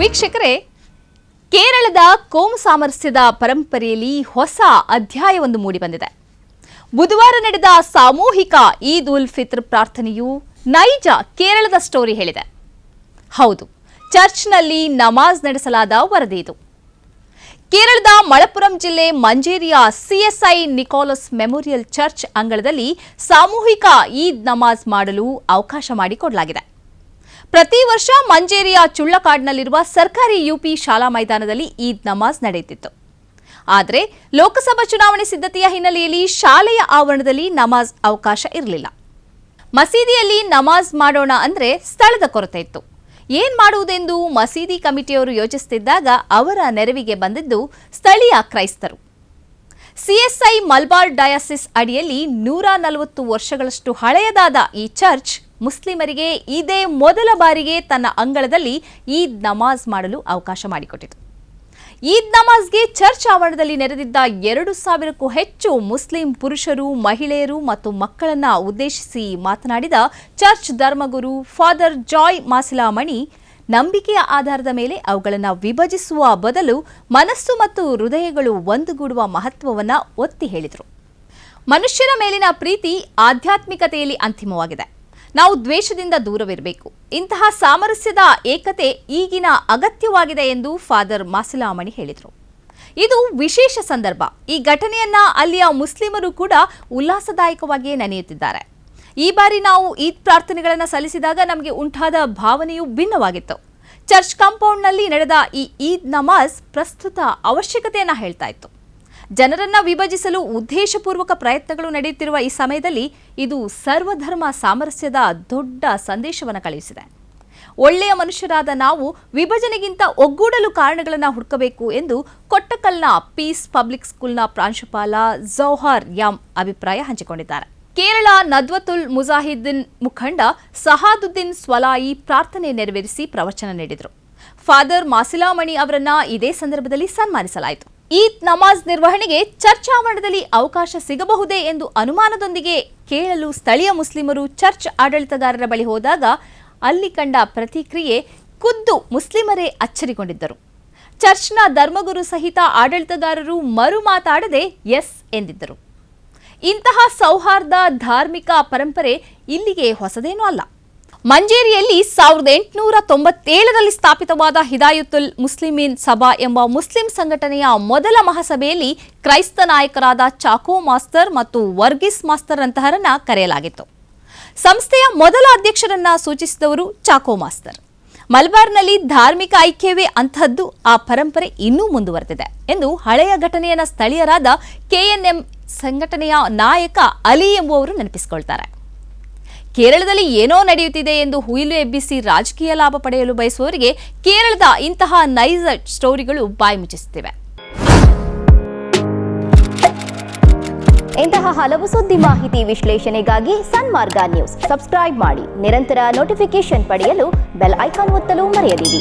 ವೀಕ್ಷಕರೇ, ಕೇರಳದ ಕೋಮ ಸಾಮರಸ್ಯದ ಪರಂಪರೆಯಲ್ಲಿ ಹೊಸ ಅಧ್ಯಾಯವೊಂದು ಮೂಡಿಬಂದಿದೆ. ಬುಧವಾರ ನಡೆದ ಸಾಮೂಹಿಕ ಈದ್ ಉಲ್ ಫಿತ್ರ್ ಪ್ರಾರ್ಥನೆಯು ನೈಜ ಕೇರಳದ ಸ್ಟೋರಿ ಹೇಳಿದೆ. ಹೌದು, ಚರ್ಚ್ನಲ್ಲಿ ನಮಾಜ್ ನಡೆಸಲಾದ ವರದಿ ಇದು. ಕೇರಳದ ಮಳಪುರಂ ಜಿಲ್ಲೆ ಮಂಜೇರಿಯ ಸಿಎಸ್ಐ ನಿಕೋಲಸ್ ಮೆಮೋರಿಯಲ್ ಚರ್ಚ್ ಅಂಗಳದಲ್ಲಿ ಸಾಮೂಹಿಕ ಈದ್ ನಮಾಜ್ ಮಾಡಲು ಅವಕಾಶ ಮಾಡಿಕೊಡಲಾಗಿದೆ. ಪ್ರತಿ ವರ್ಷ ಮಂಜೇರಿಯ ಚುಳ್ಳಕಾಡ್ನಲ್ಲಿರುವ ಸರ್ಕಾರಿ ಯುಪಿ ಶಾಲಾ ಮೈದಾನದಲ್ಲಿ ಈದ್ ನಮಾಜ್ ನಡೆಯುತ್ತಿತ್ತು. ಆದರೆ ಲೋಕಸಭಾ ಚುನಾವಣೆ ಸಿದ್ಧತೆಯ ಹಿನ್ನೆಲೆಯಲ್ಲಿ ಶಾಲೆಯ ಆವರಣದಲ್ಲಿ ನಮಾಜ್ ಅವಕಾಶ ಇರಲಿಲ್ಲ. ಮಸೀದಿಯಲ್ಲಿ ನಮಾಜ್ ಮಾಡೋಣ ಅಂದರೆ ಸ್ಥಳದ ಕೊರತೆ ಇತ್ತು. ಏನ್ ಮಾಡುವುದೆಂದು ಮಸೀದಿ ಕಮಿಟಿಯವರು ಯೋಚಿಸುತ್ತಿದ್ದಾಗ ಅವರ ನೆರವಿಗೆ ಬಂದಿದ್ದು ಸ್ಥಳೀಯ ಕ್ರೈಸ್ತರು. ಸಿಎಸ್ಐ ಮಲ್ಬಾರ್ ಡಯಾಸಿಸ್ ಅಡಿಯಲ್ಲಿ ನೂರ ನಲವತ್ತು ವರ್ಷಗಳಷ್ಟು ಹಳೆಯದಾದ ಈ ಚರ್ಚ್ ಮುಸ್ಲಿಮರಿಗೆ ಇದೇ ಮೊದಲ ಬಾರಿಗೆ ತನ್ನ ಅಂಗಳದಲ್ಲಿ ಈದ್ ನಮಾಜ್ ಮಾಡಲು ಅವಕಾಶ ಮಾಡಿಕೊಟ್ಟಿತು. ಈದ್ ನಮಾಜ್ಗೆ ಚರ್ಚ್ ಆವರಣದಲ್ಲಿ ನೆರೆದಿದ್ದ ಎರಡು ಸಾವಿರಕ್ಕೂ ಹೆಚ್ಚು ಮುಸ್ಲಿಂ ಪುರುಷರು, ಮಹಿಳೆಯರು ಮತ್ತು ಮಕ್ಕಳನ್ನ ಉದ್ದೇಶಿಸಿ ಮಾತನಾಡಿದ ಚರ್ಚ್ ಧರ್ಮಗುರು ಫಾದರ್ ಜಾಯ್ ಮಾಸಿಲಾಮಣಿ, ನಂಬಿಕೆಯ ಆಧಾರದ ಮೇಲೆ ಅವುಗಳನ್ನು ವಿಭಜಿಸುವ ಬದಲು ಮನಸ್ಸು ಮತ್ತು ಹೃದಯಗಳು ಒಂದುಗೂಡುವ ಮಹತ್ವವನ್ನು ಒತ್ತಿ ಹೇಳಿದರು. ಮನುಷ್ಯರ ಮೇಲಿನ ಪ್ರೀತಿ ಆಧ್ಯಾತ್ಮಿಕತೆಯಲ್ಲಿ ಅಂತಿಮವಾಗಿದೆ. ನಾವು ದ್ವೇಷದಿಂದ ದೂರವಿರಬೇಕು. ಇಂತಹ ಸಾಮರಸ್ಯದ ಏಕತೆ ಈಗಿನ ಅಗತ್ಯವಾಗಿದೆ ಎಂದು ಫಾದರ್ ಮಾಸಲಾಮಣಿ ಹೇಳಿದರು. ಇದು ವಿಶೇಷ ಸಂದರ್ಭ. ಈ ಘಟನೆಯನ್ನ ಅಲ್ಲಿಯ ಮುಸ್ಲಿಮರು ಕೂಡ ಉಲ್ಲಾಸದಾಯಕವಾಗಿಯೇ ನೆನೆಯುತ್ತಿದ್ದಾರೆ. ಈ ಬಾರಿ ನಾವು ಈದ್ ಪ್ರಾರ್ಥನೆಗಳನ್ನು ಸಲ್ಲಿಸಿದಾಗ ನಮಗೆ ಉಂಟಾದ ಭಾವನೆಯು ಭಿನ್ನವಾಗಿತ್ತು. ಚರ್ಚ್ ಕಾಂಪೌಂಡ್ನಲ್ಲಿ ನಡೆದ ಈ ಈದ್ ನಮಾಜ್ ಪ್ರಸ್ತುತ ಅವಶ್ಯಕತೆಯನ್ನು ಹೇಳ್ತಾ ಇತ್ತು. ಜನರನ್ನ ವಿಭಜಿಸಲು ಉದ್ದೇಶಪೂರ್ವಕ ಪ್ರಯತ್ನಗಳು ನಡೆಯುತ್ತಿರುವ ಈ ಸಮಯದಲ್ಲಿ ಇದು ಸರ್ವಧರ್ಮ ಸಾಮರಸ್ಯದ ದೊಡ್ಡ ಸಂದೇಶವನ್ನು ಕಳುಹಿಸಿದೆ. ಒಳ್ಳೆಯ ಮನುಷ್ಯರಾದ ನಾವು ವಿಭಜನೆಗಿಂತ ಒಗ್ಗೂಡಲು ಕಾರಣಗಳನ್ನು ಹುಡುಕಬೇಕು ಎಂದು ಕೊಟ್ಟಕಲ್ನ ಪೀಸ್ ಪಬ್ಲಿಕ್ ಸ್ಕೂಲ್ನ ಪ್ರಾಂಶುಪಾಲ ಜೌಹರ್ ಯಾಮ್ ಅಭಿಪ್ರಾಯ ಹಂಚಿಕೊಂಡಿದ್ದಾರೆ. ಕೇರಳ ನದ್ವತುಲ್ ಮುಜಾಹಿದ್ದೀನ್ ಮುಖಂಡ ಸಹಾದುದ್ದೀನ್ ಸ್ವಲಾಯಿ ಪ್ರಾರ್ಥನೆ ನೆರವೇರಿಸಿ ಪ್ರವಚನ ನೀಡಿದರು. ಫಾದರ್ ಮಾಸಿಲಾಮಣಿ ಅವರನ್ನ ಇದೇ ಸಂದರ್ಭದಲ್ಲಿ ಸನ್ಮಾನಿಸಲಾಯಿತು. ಈದ್ ನಮಾಜ್ ನಿರ್ವಹಣೆಗೆ ಚರ್ಚ್ ಆವರಣದಲ್ಲಿ ಅವಕಾಶ ಸಿಗಬಹುದೇ ಎಂದು ಅನುಮಾನದೊಂದಿಗೆ ಕೇಳಲು ಸ್ಥಳೀಯ ಮುಸ್ಲಿಮರು ಚರ್ಚ್ ಆಡಳಿತಗಾರರ ಬಳಿ ಹೋದಾಗ ಅಲ್ಲಿ ಕಂಡ ಪ್ರತಿಕ್ರಿಯೆ ಖುದ್ದು ಮುಸ್ಲಿಮರೇ ಅಚ್ಚರಿಗೊಂಡಿದ್ದರು. ಚರ್ಚ್ನ ಧರ್ಮಗುರು ಸಹಿತ ಆಡಳಿತಗಾರರು ಮರು ಮಾತಾಡದೆ ಎಸ್ ಎಂದಿದ್ದರು. ಇಂತಹ ಸೌಹಾರ್ದ ಧಾರ್ಮಿಕ ಪರಂಪರೆ ಇಲ್ಲಿಗೆ ಹೊಸದೇನೂ ಅಲ್ಲ. ಮಂಜೇರಿಯಲ್ಲಿ ಸಾವಿರದ ಎಂಟುನೂರ ತೊಂಬತ್ತೇಳರಲ್ಲಿ ಸ್ಥಾಪಿತವಾದ ಹಿದಾಯುತುಲ್ ಮುಸ್ಲಿಮೀನ್ ಸಭಾ ಎಂಬ ಮುಸ್ಲಿಂ ಸಂಘಟನೆಯ ಮೊದಲ ಮಹಾಸಭೆಯಲ್ಲಿ ಕ್ರೈಸ್ತ ನಾಯಕರಾದ ಚಾಕೋ ಮಾಸ್ತರ್ ಮತ್ತು ವರ್ಗಿಸ್ ಮಾಸ್ತರ್ ಅಂತಹರನ್ನ ಕರೆಯಲಾಗಿತ್ತು. ಸಂಸ್ಥೆಯ ಮೊದಲ ಅಧ್ಯಕ್ಷರನ್ನ ಸೂಚಿಸಿದವರು ಚಾಕೋ ಮಾಸ್ತರ್. ಮಲ್ಬಾರ್ನಲ್ಲಿ ಧಾರ್ಮಿಕ ಐಕ್ಯವೇ ಅಂತಹದ್ದು ಆ ಪರಂಪರೆ ಇನ್ನೂ ಮುಂದುವರೆದಿದೆ ಎಂದು ಹಳೆಯ ಘಟನೆಯನ್ನ ಸ್ಥಳೀಯರಾದ ಕೆಎನ್ಎಂ ಸಂಘಟನೆಯ ನಾಯಕ ಅಲಿ ಎಂಬುವರು ನೆನಪಿಸಿಕೊಳ್ತಾರೆ. ಕೇರಳದಲ್ಲಿ ಏನೋ ನಡೆಯುತ್ತಿದೆ ಎಂದು ಹುಯಿಲು ಎಬ್ಬಿಸಿ ರಾಜಕೀಯ ಲಾಭ ಪಡೆಯಲು ಬಯಸುವವರಿಗೆ ಕೇರಳದ ಇಂತಹ ನೈಜ ಸ್ಟೋರಿಗಳು ಬಾಯಿ ಮುಚ್ಚಿಸುತ್ತಿವೆ. ಇಂತಹ ಹಲವು ಸುದ್ದಿ ಮಾಹಿತಿ ವಿಶ್ಲೇಷಣೆಗಾಗಿ ಸನ್ಮಾರ್ಗ ನ್ಯೂಸ್. ಸಬ್ಸ್ಕ್ರೈಬ್ ಮಾಡಿ. ನಿರಂತರ ನೋಟಿಫಿಕೇಶನ್ ಪಡೆಯಲು ಬೆಲ್ ಐಕಾನ್ ಒತ್ತಲು ಮರೆಯದಿರಿ.